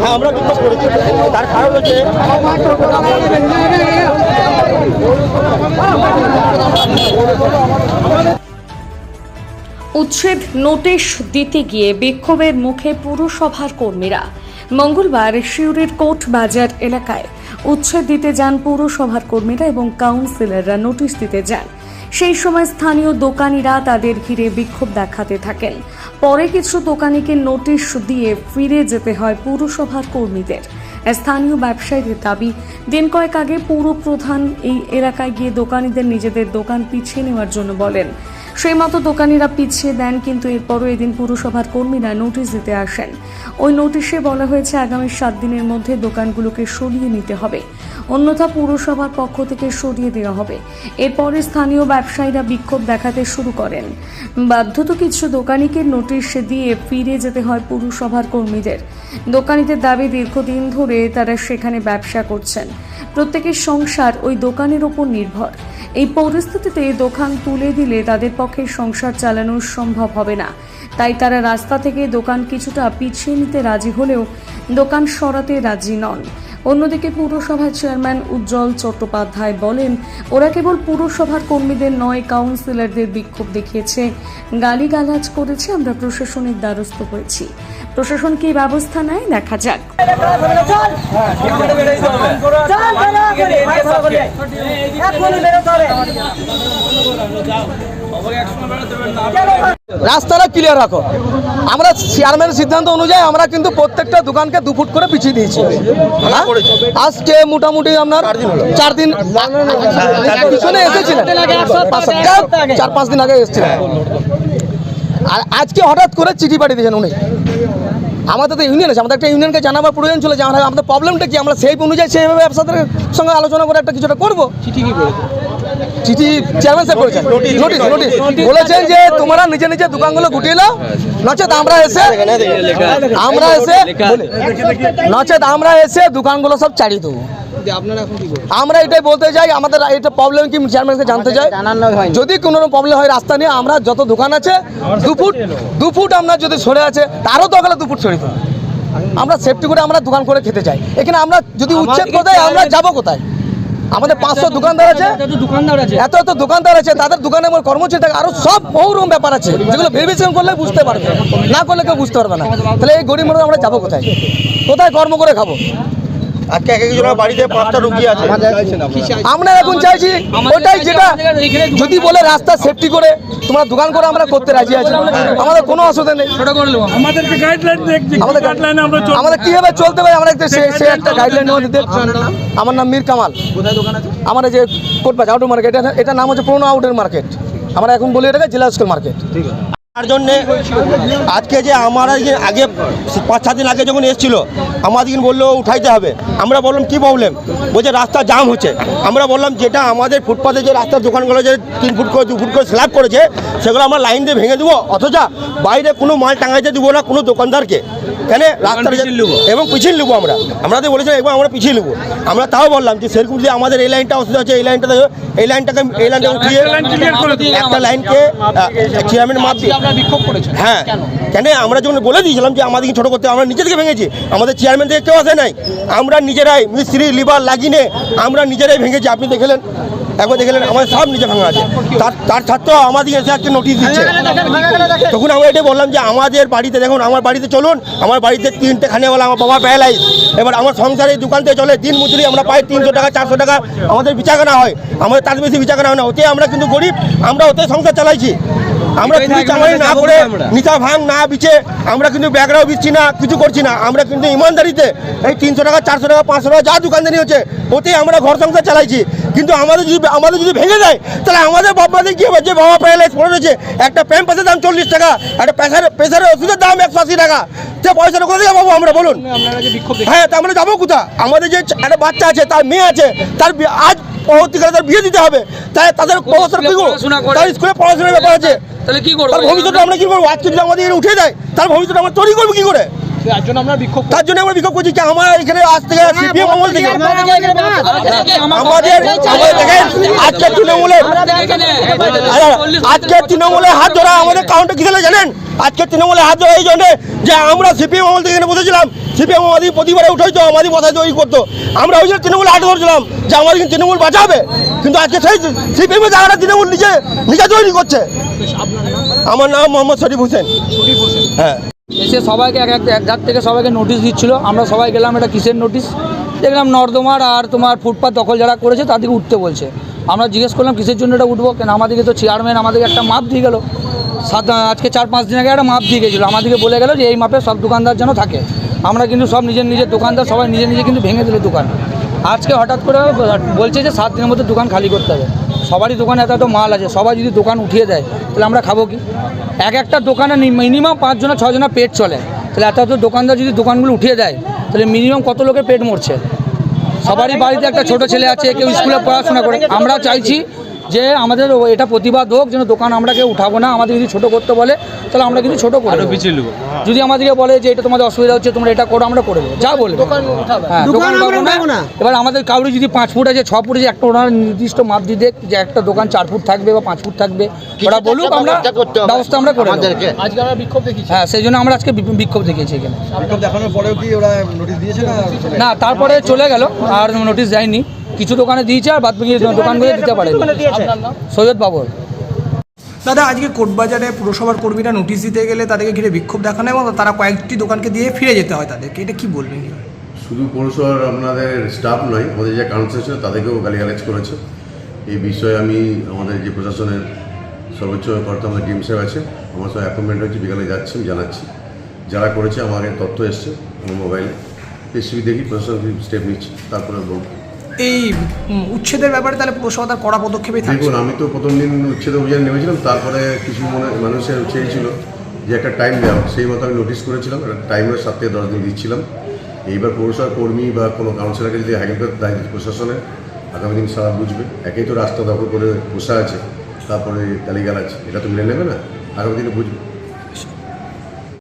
হ্যাঁ আমরা করেছি। তার কারণ হচ্ছে উচ্ছেদ নোটিশ দিতে গিয়ে বিক্ষোভের মুখে পুরসভার কর্মীরা। মঙ্গলবার শিউরের কোট বাজার এলাকায় উচ্ছেদ দিতে যান পুরসভার কর্মীরা এবং কাউন্সিলররা নোটিশ দিতে যান। সেই সময় স্থানীয় দোকানিরা তাদের ঘিরে বিক্ষোভ দেখাতে থাকেন। পরে কিছু দোকানিকে নোটিশ দিয়ে ফিরে যেতে হয় পুরসভার কর্মীদের। স্থানীয় ব্যবসায়ীদের দাবি, দিন কয়েক আগে পৌর প্রধান এই এলাকায় গিয়ে দোকানিদের নিজেদের দোকান পিছিয়ে নেওয়ার জন্য বলেন। সেই মতো দোকানিরা পিছিয়ে দেন, কিন্তু এরপরও এদিন পুরসভার কর্মীরা নোটিশ দিতে আসেন। ওই নোটিশে বলা হয়েছে, আগামী সাত দিনের মধ্যে দোকানগুলোকে সরিয়ে নিতে হবে। অন্যথা পুরসভার পক্ষ থেকে সরিয়ে দেওয়া হবে। এরপরে স্থানীয় ব্যবসায়ীরা বিক্ষোভ দেখাতে শুরু করেন। বাধ্যত কিছু দোকানিকে নোটিশ দিয়ে ফিরে যেতে হয় পুরসভার কর্মীদের। দোকানিদের দাবি, দীর্ঘদিন ধরে তারা সেখানে ব্যবসা করছেন। প্রত্যেকের সংসার ওই দোকানের ওপর নির্ভর। এই পরিস্থিতিতে দোকান তুলে দিলে তাদের পক্ষে সংসার চালানো সম্ভব হবে না। তাই তারা রাস্তা থেকে দোকান কিছুটা পিছিয়ে নিতে রাজি হলেও দোকান সরাতে রাজি নন। অন্যদিকে পুরসভার চেয়ারম্যান উজ্জ্বল চট্টোপাধ্যায় বলেন ওরা কেবল পুরসভার কর্মীদের নয় কাউন্সিলরদের বিক্ষোভ দেখিয়েছে গালিগালাজ করেছে আমরা প্রশাসনের দ্বারস্থ হয়েছি প্রশাসন কি ব্যবস্থা নেয় দেখা যাক রাস্তাটা ক্লিয়ার রাখো আমরা চেয়ারম্যানের সিদ্ধান্ত অনুযায়ী আমরা কিন্তু প্রত্যেকটা দোকানকে দু ফুট করে পিছিয়ে দিয়েছি হ্যাঁ? আজকে মোটামুটি আপনার চার দিন পিছনে এসেছিলেন পাঁচ চার পাঁচ দিন আগে এসেছিলেন আর আজকে হঠাৎ করে চিঠি পাঠিয়ে দিয়েছেন উনি আমাদের তো ইউনিয়ন আছে আমাদের একটা ইউনিয়নকে জানাবার প্রয়োজন ছিল যে আমরা আমাদের প্রবলেমটা কি আমরা সেই অনুযায়ী সেইভাবে ব্যবসাদের সঙ্গে আলোচনা করে একটা কিছুটা করব চিঠি চেয়ারম্যান সাহেব করেছেন নোটিশ নোটিশ বলেছেন যে তোমরা নিজে নিজে দোকানগুলো গুটিয়ে নাও। নচেত আমরা এসে আমরা এসে নচেত আমরা এসে দোকানগুলো সব চালিয়ে দেবো। আমরা এটাই বলতে চাই আমাদের এটা প্রবলেম কি চেয়ারম্যানকে জানতে চাই যদি কোনো প্রবলেম হয় রাস্তা নিয়ে আমরা যত দোকান আছে দু ফুট দু ফুট আমরা যদি সরে আছে তারও তো গেলে দু ফুট সরে দেবো। আমরা সেফটি করে আমরা দোকান করে খেতে চাই। এখানে আমরা যদি উচ্ছেদ কোথায় আমরা যাব কোথায়? আমাদের পাঁচশো দোকানদার আছে। এত এত দোকানদার আছে। তাদের দোকানে আমার কর্মচারী থাকে আরও সব বহু রকম ব্যাপার আছে যেগুলো ভেরিফিকেশন করলে বুঝতে পারবে না করলে কেউ বুঝতে পারবে না। তাহলে এই গরিব মানুষ আমরা যাব কোথায়? কোথায় কর্ম করে খাব? এক একজনের বাড়িতে পাঁচটা রুগী আছে। আমরা। এখন চাইছি ওটাই যেটা যদি বলে রাস্তা সেফটি করে তোমরা দোকান করে আমরা করতে রাজি আছি। আমাদের কোনো অসুবিধা নেই। আমাদেরকে গাইডলাইন আমাদের গাইডলাইনে আমাদের কীভাবে চলতে হবে আমরা একটা সে একটা গাইডলাইন আমার নাম মীর কামাল। আমার যে কোটবাজ আউটার মার্কেট এটা এটার নাম হচ্ছে পুরোনো আউটার মার্কেট আমরা এখন বলি এটাকে জেলা স্কুল মার্কেট তার জন্যে আজকে যে আমার যে আগে পাঁচ সাত দিন আগে যখন এসেছিল আমাদের বলল উঠাইতে হবে। আমরা বললাম কি প্রবলেম বলছে রাস্তা জাম হচ্ছে। আমরা বললাম যেটা আমাদের ফুটপাতে যে রাস্তার দোকানগুলো যে তিন ফুট করে দু ফুট করে স্ল্যাব করেছে সেগুলো আমরা লাইন দিয়ে ভেঙে দেবো। অথচ বাইরে কোনো মাল টাঙাইতে দেবো না কোনো দোকানদারকে। কেন? রাস্তার এবং পিছিয়ে নেব আমরা। আমাদের বলেছিলাম একবার আমরা পিছিয়ে নেব আমরা তাও বললাম যে সেরকম যদি আমাদের এই লাইনটা অসুবিধা হচ্ছে এই লাইনটা এই লাইনটাকে এই লাইনটা উঠিয়ে। একটা লাইনকে চেয়ারম্যান মাপ দিয়ে হ্যাঁ। কেন? আমরা যখন বলে দিয়েছিলাম যে আমাদেরকে ছোটো করতে আমরা নিজে থেকে ভেঙেছি। আমাদের চেয়ারম্যান থেকে কেউ আসে নাই। আমরা নিজেরাই মিস্ত্রি লিভার লাগিয়ে আমরা নিজেরাই ভেঙেছি। আপনি দেখলেন, একবার দেখলেন, আমাদের সব নিজে ভাঙা আছে। তার তার ছাত্র আমাদের এসে একটা নোটিশ দিচ্ছে। তখন আমরা এটাই বললাম যে, আমাদের বাড়িতে দেখুন, আমার বাড়িতে চলুন, আমার বাড়িতে তিনটে খানেওয়ালা আমার বাবা প্যারালাইজ এবার আমার সংসারে দোকান থেকে চলে, দিন মজুরি আমরা পাই তিনশো টাকা, চারশো টাকা, আমাদের বিচাকানা হয়। আমাদের তার বেশি বিচাকানা হয় না, ওতে আমরা কিন্তু গরিব, আমরা ওতে সংসার চালাইছি। আমরা চুরি চামারি না করে নিতা ভাঙ না বিচে আমরা কিন্তু ব্যাগরাও বিচ্ছি না কিছু করছি না। আমরা কিন্তু ইমানদারিতে এই তিনশো টাকা চারশো টাকা পাঁচশো টাকা যা দোকানদারি হচ্ছে ওতে আমরা ঘর সংসার চালাইছি। কিন্তু আমাদের যদি আমাদের যদি ভেঙে যায় তাহলে আমাদের বাবাদের কি হবে? যে বাবা প্যারালাইজ পড়ে রয়েছে একটা প্যাম্প পাশের দাম চল্লিশ টাকা একটা প্রেসার প্রেসারের ওষুধের দাম একশো আশি টাকা। সে পয়সাটা কোথা থেকে পাবো আমরা বলুন। হ্যাঁ তা আমরা যাব কোথা আমাদের যে একটা বাচ্চা আছে তার মেয়ে আছে তার আজ পরবর্তীকালে তার বিয়ে দিতে হবে। তাই তাদের পড়াশোনা। স্কুলে পড়াশোনার ব্যাপার আছে। তাহলে কি করব? তার ভবিষ্যৎ আমরা কি করব? আজকে যদি আমাদের উঠে যায় তার ভবিষ্যৎ আমরা তৈরি করব কি করে? তার জন্য আমরা বিক্ষোভ তার জন্য আমরা বিক্ষোভ করছি যে আমার এখানে আজ থেকে সিপিএম আমল থেকে আমাদের আজকে তৃণমূলের আজকে তৃণমূলে হাত ধরা আমাদের কাউন্টার কি জানেন? আজকে তৃণমূলে হাত ধরা এই জন্য যে আমরা সিপিএম আমল থেকে এখানে বসেছিলাম। সিপিএম আমাদের প্রতিবারে উঠাইতো আমাদের বসাইতো ওই করতো। আমরা ওই জন্য তৃণমূলে হাত ধরছিলাম যে আমাদের তৃণমূল বাঁচাবে। কিন্তু আজকে সেই সিপিএম এর জায়গাটা তৃণমূল নিজে নিজে তৈরি করছে। আমার নাম মোহাম্মদ শরীফ হোসেন। হ্যাঁ। এসে সবাইকে এক এক এক থেকে সবাইকে নোটিশ দিচ্ছিল। আমরা সবাই গেলাম, এটা কিসের নোটিশ দেখলাম নর্দমার আর তোমার ফুটপাত দখল যারা করেছে, তাদেরকে উঠতে বলছে। আমরা জিজ্ঞেস করলাম, কিসের জন্য এটা উঠবো? কেন আমাদেরকে তো চেয়ারম্যান আমাদেরকে একটা মাপ দিয়ে গেল। সাত আজকে চার পাঁচ দিন আগে একটা মাপ দিয়ে গেছিল। আমাদেরকে বলে গেল যে, এই মাপে সব দোকানদার যেন থাকে। আমরা কিন্তু সব নিজের নিজের দোকানদার, সবাই নিজে নিজে কিন্তু ভেঙে দিল দোকান। আজকে হঠাৎ করে বলছে যে সাত দিনের মধ্যে দোকান খালি করতে হবে। সবারই দোকানে এত এত মাল আছে, সবাই যদি দোকান উঠিয়ে দেয়, তাহলে আমরা খাব কি? এক একটা দোকানে মিনিমাম পাঁচজনা, ছজনা পেট চলে। তাহলে এত এত দোকানদার যদি দোকানগুলো উঠিয়ে দেয়, তাহলে মিনিমাম কত লোকের পেট মরছে? সবারই বাড়িতে একটা ছোট ছেলে আছে, কেউ স্কুলে পড়াশোনা করে। আমরা চাইছি যে আমাদের এটা প্রতিবাদ হোক যেন দোকান আমরা কেউ উঠাবো না আমাদের যদি ছোট করতে বলে তাহলে আমরা কিন্তু ছোট করব পিছিয়ে নেব। যদি আমাদেরকে বলে যে এটা তোমাদের অসুবিধা হচ্ছে তোমরা এটা করো আমরা করব যা বলব হ্যাঁ দোকান উঠাবো না। এবার আমাদের কাউরি যদি পাঁচ ফুট আছে ছ ফুট আছে একটা ওনার নির্দিষ্ট মাপ দিয়ে দেখ যে একটা দোকান চার ফুট থাকবে বা পাঁচ ফুট থাকবে ওরা বলুক আমরা ব্যবস্থা আমরা করে। আজকে আমরা বিক্ষোভ দেখেছি হ্যাঁ সেই জন্য আমরা আজকে বিক্ষোভ দেখিয়েছি এখানে। দেখানোর পরেও কি ওরা নোটিশ দিয়েছে না? না তারপরে চলে গেল আর নোটিশ দেয়নি। কিছু দোকানে দিয়েছে আর বাদ বাকি দোকানগুলো দিতে পারে সৈয়দ বাবর। দাদা আজকে কোটবাজারে পুরসভার কর্মীরা নোটিশ দিতে গেলে তাদেরকে ঘিরে বিক্ষোভ দেখানো এবং তারা কয়েকটি দোকানকে দিয়ে ফিরে যেতে হয় তাদেরকে। এটা কি বলবেন? শুধু পৌরসভার আপনাদের স্টাফ নয় আমাদের যে কাউন্সিলর ছিল তাদেরকেও গালিগালাজ করেছে। এই বিষয়ে আমি আমাদের যে প্রশাসনের সর্বোচ্চ কর্তা আমাদের ডিম সাহেব আছে আমার সঙ্গে অ্যাপয়েন্টমেন্ট হয়েছে বিকালে যাচ্ছি আমি জানাচ্ছি। যারা করেছে আমার তথ্য এসছে আমার মোবাইলে এসবি দেখি প্রশাসন স্টেপ নিচ্ছে তারপরে বলব। এই উচ্ছেদের ব্যাপারে তাহলে পুরসভা তার কড়া পদক্ষেপে দেখুন, আমি তো প্রথম দিন উচ্ছেদ অভিযান নেমেছিলাম, তারপরে কিছু মনে, মানুষের চেয়েছিল যে একটা টাইম দেওয়া। সেই মতো আমি নোটিশ করেছিলাম, একটা টাইমের সাত থেকে দশ দিন দিচ্ছিলাম। এইবার পৌরসভার কর্মী বা কোনো কাউন্সিলরকে যদি হ্যাকেল করে দায়িত্ব প্রশাসনের, আগামী দিন সারা বুঝবে। একেই তো রাস্তা দখল করে বসে আছে, তারপরে গালিগালাজ, এটা তো মেনে নেবে না, আগামী দিনে বুঝবে।